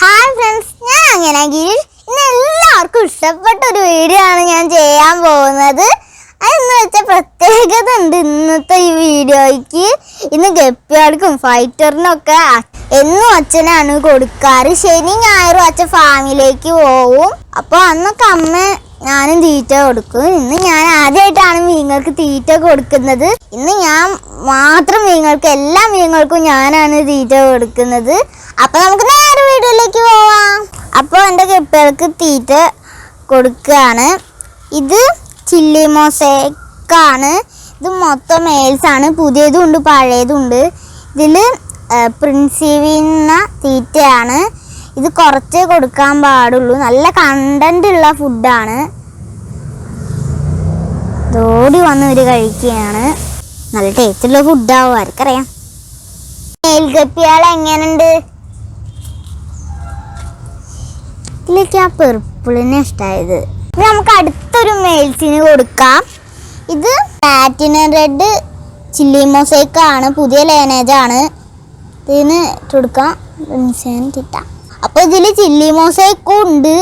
Hi friends ഞാൻ അങ്ങനെ ഇന്ന് എല്ലാവർക്കും ഇഷ്ടപ്പെട്ട ഒരു വീഡിയോ ആണ് ഞാൻ ചെയ്യാൻ പോകുന്നത്. അതെന്ന് വെച്ചാൽ പ്രത്യേകത ഉണ്ട് ഇന്നത്തെ ഈ വീഡിയോയ്ക്ക് ഇന്ന് ഗപ്പിയാർക്കും ഫൈറ്ററിനും ഒക്കെ എന്നും അച്ഛനാണ് കൊടുക്കാറ്. ശനി ഞായറും അച്ഛൻ ഫാമിലേക്ക് പോവും. അപ്പോൾ അന്നൊക്കെ അമ്മ ഞാനും തീറ്റ കൊടുക്കും. ഇന്ന് ഞാൻ ആദ്യമായിട്ടാണ് മീനുകൾക്ക് തീറ്റ കൊടുക്കുന്നത്. ഇന്ന് ഞാൻ മാത്രം മീനുകൾക്ക് എല്ലാ മീനുകൾക്കും ഞാനാണ് തീറ്റ കൊടുക്കുന്നത്. അപ്പൊ നമുക്ക് നേരെ വീഡിയോയിലേക്ക് പോവാം. അപ്പോൾ എന്റെ കെപ്പികൾക്ക് തീറ്റ കൊടുക്കുകയാണ്. ഇത് ചില്ലി മൊസൈക്കാണ്. ഇത് മൊത്തം മെയിൽസാണ് പുതിയതും ഉണ്ട് പഴയതും ഉണ്ട്. ഇതിൽ പ്രിൻസിവിന്ന തീറ്റയാണ്. ഇത് കുറച്ചേ കൊടുക്കാൻ പാടുള്ളൂ. നല്ല കണ്ടന്റ് ഉള്ള ഫുഡാണ് ഓടി വന്ന് ഇവർ കഴിക്കുകയാണ്. നല്ല ടേസ്റ്റുള്ള ഫുഡാവും ആർക്കറിയാം. മേൽഗപ്പിയാൾ എങ്ങനുണ്ട് ഇതിലേക്ക് ആ പെർപ്പിളിനെ ഇഷ്ടമായത് നമുക്ക് അടുത്തൊരു മെയിൽസിന് കൊടുക്കാം. ഇത് പാറ്റിനൻ റെഡ് ചില്ലി മൊസൈക്ക് ആണ് പുതിയ ലേനേജാണ് ഇതിന് കൊടുക്കാം. തിട്ട അപ്പോൾ ഇതിൽ ചില്ലി മൊസൈക്കും ഉണ്ട്.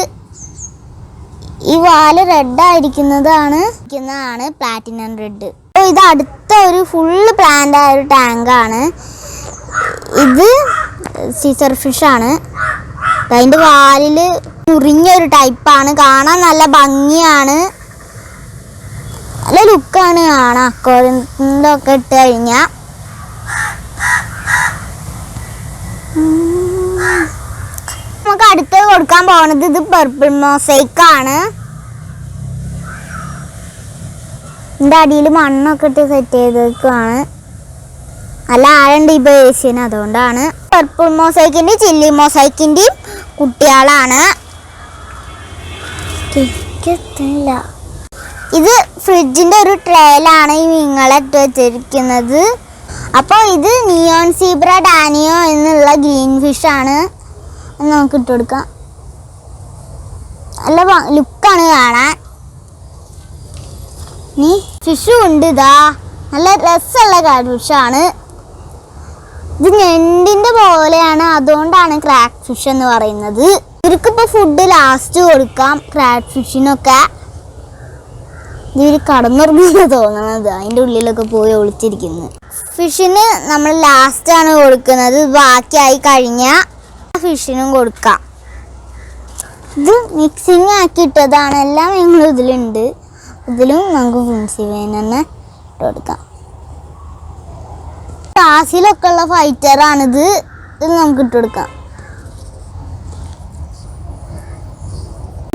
ഈ വാൽ റെഡ് ആയിരിക്കുന്നതാണ്. ഇരിക്കുന്നതാണ് പ്ലാറ്റിനം റെഡ് അപ്പോൾ ഇത് അടുത്ത ഒരു ഫുള്ള് പ്ലാന്റ് ആയ ഒരു ആണ്. ഇത് സീസർ ഫിഷ് ആണ്. അതിന്റെ വാലിൽ മുറിഞ്ഞൊരു ടൈപ്പാണ് കാണാൻ നല്ല ഭംഗിയാണ്. നല്ല ലുക്കാണ് കാണാം. അക്കോറിയത്തിന്റെ ഒക്കെ ഇട്ട് കഴിഞ്ഞാൽ നമുക്ക് അടുത്ത് കൊടുക്കാൻ പോകുന്നത് ഇത് പെർപ്പിൾ മോസൈക്ക് ആണ്. ഇതിന്റെ അടിയിൽ മണ്ണൊക്കെ ഇട്ട് സെറ്റ് ചെയ്തേക്കാണ് നല്ല ആഴുണ്ട് ഈ ബേസിന് അതുകൊണ്ടാണ്. പർപ്പിൾ മോസൈക്കിന്റെയും ചില്ലി മോസൈക്കിന്റെയും കുട്ടികളാണ്. ഇത് ഫ്രിഡ്ജിന്റെ ഒരു ട്രേലാണ് ഈ മീങ്ങളെ വെച്ചിരിക്കുന്നത്. അപ്പോൾ ഇത് നിയോൺ സീബ്ര ഡാനിയോ എന്നുള്ള ഗ്രീൻ ഫിഷ് ആണ്. നമുക്ക് ഇട്ട് കൊടുക്കാം. നല്ല ലുക്കാണ് കാണാൻ. നീ ശിശു ഉണ്ട് ഇതാ നല്ല രസമുള്ള കാഷാണ് ഇത് ഞെണ്ടിന്റെ പോലെയാണ്. അതുകൊണ്ടാണ് ക്രാക്ക് ഫിഷ് എന്ന് പറയുന്നത്. ഇവർക്കിപ്പോൾ ഫുഡ് ലാസ്റ്റ് കൊടുക്കാം ക്രാക്ക് ഫിഷിനൊക്കെ ഇവർ കടന്നുറങ്ങുന്ന തോന്നണത്. അതിന്റെ ഉള്ളിലൊക്കെ പോയി ഒളിച്ചിരിക്കുന്നത് ഫിഷിന് നമ്മൾ ലാസ്റ്റാണ് കൊടുക്കുന്നത്. ബാക്കിയായി കഴിഞ്ഞാൽ ഫിഷിനും കൊടുക്കാം. ഇത് മിക്സിങ് ആക്കിയിട്ടതാണ് എല്ലാം ഞങ്ങൾ ഇതിലുണ്ട്. ഇതിലും നമുക്ക് ഫുൺസിവേൻ തന്നെ ഇട്ട് കൊടുക്കാം. ക്ലാസ്സിലൊക്കെ ഉള്ള ഫൈറ്ററാണിത് ഇത് നമുക്ക് ഇട്ട് കൊടുക്കാം.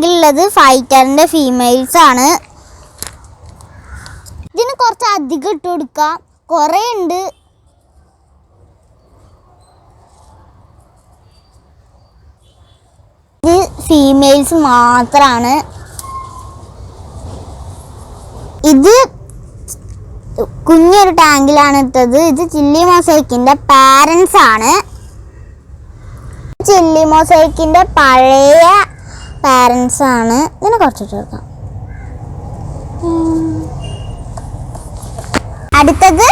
ഉള്ളത് ഫൈറ്ററിന്റെ ഫീമെയിൽസ് ആണ്. ഇതിന് കുറച്ച് അധികം ഇട്ട് കൊടുക്കാം. കുറേ ഉണ്ട്. ഇത് ഫീമെയിൽസ് മാത്രമാണ് ഇത് കുഞ്ഞൊരു ടാങ്കിലാണ് ഇട്ടത്. ഇത് ചില്ലി മൊസൈക്കിന്റെ പാരൻസ് ആണ്. ചില്ലി മൊസൈക്കിന്റെ പഴയ പാരൻസ് ആണ്. ഇതിനെ കുറച്ചിട്ട് വെക്കാം അടുത്തത്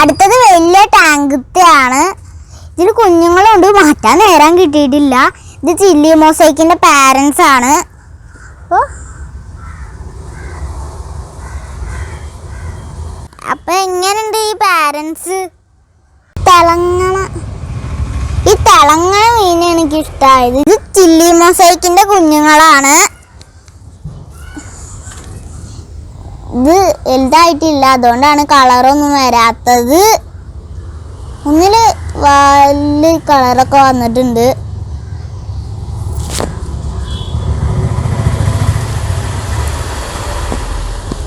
അടുത്തത് വലിയ ടാങ്കത്തെ ഇതിൽ കുഞ്ഞുങ്ങളുണ്ട്. മാറ്റാൻ നേരം കിട്ടിയിട്ടില്ല. ഇത് ചില്ലി മോസൈക്കിന്റെ പാരൻസ് ആണ്. അപ്പൊ എങ്ങനെയുണ്ട് ഈ പാരൻസ് തിളങ്ങണ. ഈ തിളങ്ങണ മീൻ എനിക്ക് ഇഷ്ടമായത് ഇത് ചില്ലി മോസൈക്കിന്റെ കുഞ്ഞുങ്ങളാണ്. ഇത് വലുതായിട്ടില്ല. അതുകൊണ്ടാണ് കളറൊന്നും വരാത്തത്. ഒന്നിൽ വലിയ കളറൊക്കെ വന്നിട്ടുണ്ട്.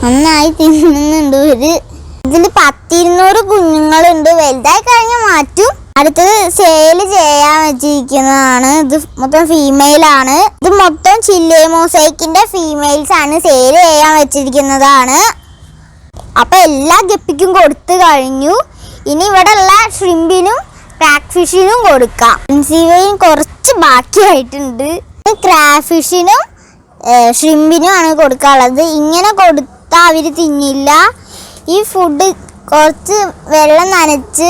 നന്നായി തിന്നുന്നുണ്ട് ഇവർ. ഇതിൽ പത്തിരുന്നൂറ് കുഞ്ഞുങ്ങളുണ്ട്. വലുതായി കഴിഞ്ഞാൽ മാറ്റും. അടുത്തത് സെയിൽ ചെയ്യാൻ വെച്ചിരിക്കുന്നതാണ്. ഇത് മൊത്തം ഫീമെയിൽ ആണ്. ഇത് മൊത്തം ചില്ലെ മോസൈക്കിന്റെ ഫീമെയിൽസ് ആണ് സെയിൽ ചെയ്യാൻ വെച്ചിരിക്കുന്നതാണ്. അപ്പൊ എല്ലാ ഗപ്പിക്കും കൊടുത്തു കഴിഞ്ഞു. ഇനി ഇവിടെ ഉള്ള ഷ്രിമ്പിനും ക്രാക്ക് ഫിഷിനും കൊടുക്കാം. ഇൻസീവയും കുറച്ച് ബാക്കിയായിട്ടുണ്ട്. ക്രാക്ക് ഫിഷിനും ഷ്രിമ്പിനും ആണ് കൊടുക്കാനുള്ളത്. ഇങ്ങനെ കൊടുത്താൽ അവർ തിന്നില്ല. ഈ ഫുഡ് കുറച്ച് വെള്ളം നനച്ച്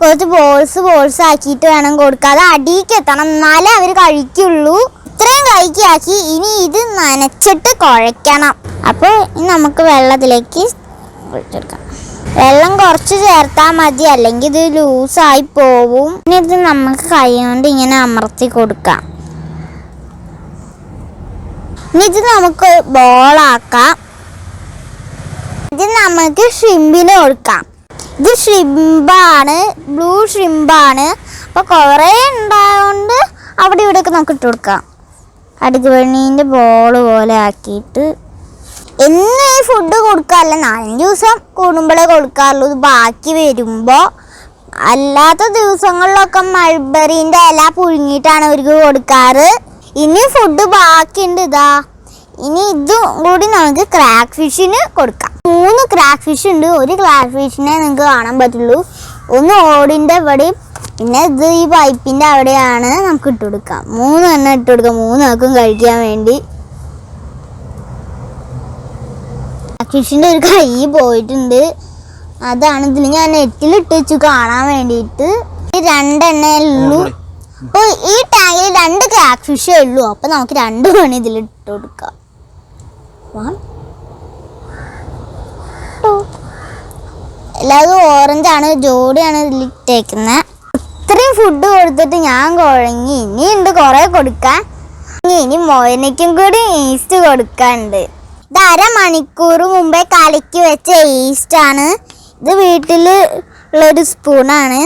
കുറച്ച് ബോൾസ് ബോൾസ് ആക്കിയിട്ട് വേണം കൊടുക്കാൻ. അത് അടിയിക്ക് എത്തണം. എന്നാലേ അവർ കഴിക്കുള്ളൂ. ഇത്രയും കഴിക്കാക്കി ഇനി ഇത് നനച്ചിട്ട് കുഴയ്ക്കണം. അപ്പോൾ നമുക്ക് വെള്ളത്തിലേക്ക് ഒഴിച്ചെടുക്കാം. വെള്ളം കുറച്ച് ചേർത്താൽ മതി. അല്ലെങ്കിൽ ഇത് ലൂസായി പോവും. ഇനി ഇത് നമുക്ക് കൈ കൊണ്ട് ഇങ്ങനെ അമർത്തി കൊടുക്കാം. ഇനി ഇത് നമുക്ക് ബോളാക്കാം ഇത് നമുക്ക് ഷ്രിമ്പിന് കൊടുക്കാം. ഇത് ഷ്രിമ്പാണ് ബ്ലൂ ഷ്രിമ്പാണ് അപ്പോൾ കുറേ ഉണ്ടായതുകൊണ്ട് അവിടെ ഇവിടെയൊക്കെ നമുക്ക് ഇട്ട് കൊടുക്കാം. അടുക്കുവണ്ണീന്റെ ബോൾ പോലെ ആക്കിയിട്ട്. എന്നും ഈ ഫുഡ് കൊടുക്കാറില്ല. നാലഞ്ച് ദിവസം കൂടുമ്പോഴേ കൊടുക്കാറുള്ളൂ. ഇത് ബാക്കി വരുമ്പോൾ അല്ലാത്ത ദിവസങ്ങളിലൊക്കെ മൾബറീന്റെ ഇല പുഴുങ്ങിയിട്ടാണ് അവർക്ക് കൊടുക്കാറ്. ഇനി ഫുഡ് ബാക്കിയുണ്ട് ഇതാ. ഇനി ഇതും കൂടി നമുക്ക് ക്രാക്ക് ഫിഷിന് കൊടുക്കാം. മൂന്ന് ക്രാക്ക് ഫിഷ് ഉണ്ട്. ഒരു ക്രാക്ക് ഫിഷിനെ നിങ്ങൾക്ക് കാണാൻ പറ്റുള്ളൂ. ഒന്ന് ഓടിന്റെ ഇവിടെയും പിന്നെ ഇത് ഈ പൈപ്പിന്റെ അവിടെയാണ് നമുക്ക് ഇട്ട് കൊടുക്കാം. മൂന്ന് എണ്ണം ഇട്ട് കൊടുക്കാം. മൂന്ന് കഴിക്കാൻ വേണ്ടി. ഫിഷിന്റെ ഒരു കൈ പോയിട്ടുണ്ട്. അതാണ് ഇതിന് ഞാൻ നെറ്റിലിട്ട് വെച്ചു കാണാൻ വേണ്ടിയിട്ട്. രണ്ടെണ്ണേ ഉള്ളൂ. അപ്പോൾ ഈ ടാങ്കിൽ രണ്ട് ക്രാക്ക് ഫിഷേ ഉള്ളൂ. അപ്പോൾ നമുക്ക് രണ്ട് മണി ഇതിൽ ഇട്ട് കൊടുക്കാം എല്ലാവരും two. എല്ലാതും ഓറഞ്ചാണ് ജോഡിയാണ് ഇതിൽ ഇട്ടേക്കുന്നത് ഇത്രയും ഫുഡ് കൊടുത്തിട്ട് ഞാൻ കുഴങ്ങി. ഇനിയുണ്ട് കുറേ കൊടുക്കാൻ. ഇനി ഇനി മോയനയ്ക്കും കൂടി ഈസ്റ്റ് കൊടുക്കാനുണ്ട്. ഇത് അരമണിക്കൂർ മുമ്പേ കലക്കി വെച്ച ഈസ്റ്റ് ആണ്. ഇത് വീട്ടിൽ ഉള്ളൊരു സ്പൂണാണ്.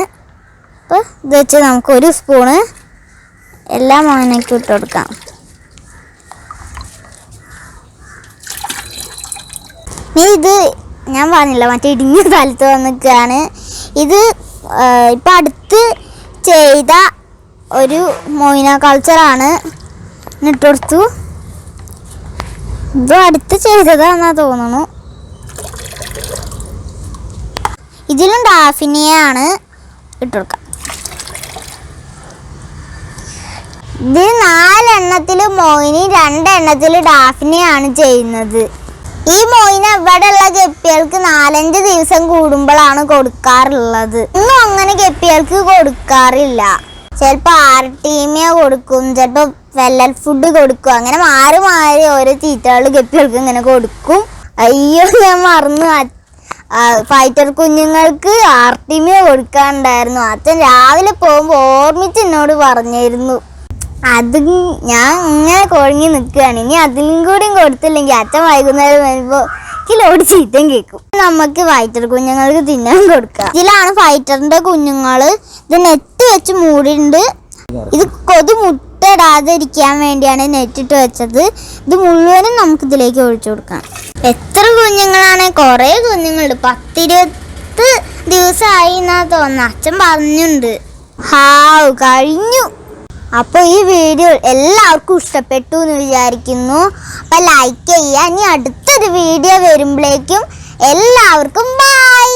അപ്പോൾ ഇത് വെച്ച് നമുക്കൊരു സ്പൂണ് എല്ലാ മോനക്കും ഇട്ട് കൊടുക്കാം. ഇത് ഞാൻ പറഞ്ഞില്ല മറ്റേ ഇടിഞ്ഞ സ്ഥലത്ത് വന്നിക്കാണ് ഇത് ഇപ്പം അടുത്ത് ചെയ്ത ഒരു മൊയിന കൾച്ചറാണ് ഇട്ട് കൊടുത്തു. ഇതും അടുത്ത് ചെയ്തതാണെന്നാ തോന്നുന്നു ഇതിലും ഡാഫിനിയാണ് ഇട്ട് കൊടുക്കാം ഇത് നാലെണ്ണത്തിൽ മോയിനി രണ്ടെണ്ണത്തിൽ ഡാഫിനെയാണ് ചെയ്യുന്നത്. ഈ മോയിന് ഇവിടെയുള്ള ഗപ്പികൾക്ക് നാലഞ്ച് ദിവസം കൂടുമ്പോഴാണ് കൊടുക്കാറുള്ളത്. ഇന്നും അങ്ങനെ ഗപ്പികൾക്ക് കൊടുക്കാറില്ല. ചിലപ്പോ ആർട്ടീമിയ കൊടുക്കും ചിലപ്പോൾ വെല്ലൽ ഫുഡ് കൊടുക്കും അങ്ങനെ മാറി മാറി ഓരോ തീറ്റകൾ ഗപ്പികൾക്ക് ഇങ്ങനെ കൊടുക്കും. അയ്യോ ഞാൻ മറന്നു. ഫൈറ്റർ കുഞ്ഞുങ്ങൾക്ക് ആർട്ടിമിയ കൊടുക്കാണ്ടായിരുന്നു അച്ഛൻ രാവിലെ പോകുമ്പോൾ ഓർമ്മിച്ച് എന്നോട് പറഞ്ഞിരുന്നു. അത് ഞാൻ ഇങ്ങനെ കുഴങ്ങി നിൽക്കുകയാണ്. ഇനി അതിലും കൂടിയും കൊടുത്തില്ലെങ്കിൽ അച്ഛൻ വൈകുന്നേരം വരുമ്പോൾ കിലോട് ചീത്തം കേൾക്കും നമുക്ക് ഫൈറ്റർ കുഞ്ഞുങ്ങൾക്ക് തിന്നാൻ കൊടുക്കാം. ഇതിലാണ് ഫൈറ്ററിന്റെ കുഞ്ഞുങ്ങൾ ഇത് നെറ്റ് വെച്ച് മൂടിണ്ട് ഇത് കൊതു മുട്ടയിടാതിരിക്കാൻ വേണ്ടിയാണ് നെറ്റ് ഇട്ട് വെച്ചത്. ഇത് മുഴുവനും നമുക്ക് ഇതിലേക്ക് ഒഴിച്ചു കൊടുക്കാം. എത്ര കുഞ്ഞുങ്ങളാണ്? കുറേ കുഞ്ഞുങ്ങളുണ്ട്. പത്തിരുപത്ത് ദിവസമായി എന്നാ തോന്നുന്നു. അച്ഛൻ പറഞ്ഞുണ്ട് ഹാവ് കഴിഞ്ഞു. അപ്പോൾ ഈ വീഡിയോ എല്ലാവർക്കും ഇഷ്ടപ്പെട്ടു എന്ന് വിചാരിക്കുന്നു. അപ്പോൾ ലൈക്ക് ചെയ്യുക ഇനി അടുത്തൊരു വീഡിയോ വരുമ്പോഴേക്കും എല്ലാവർക്കും ബൈ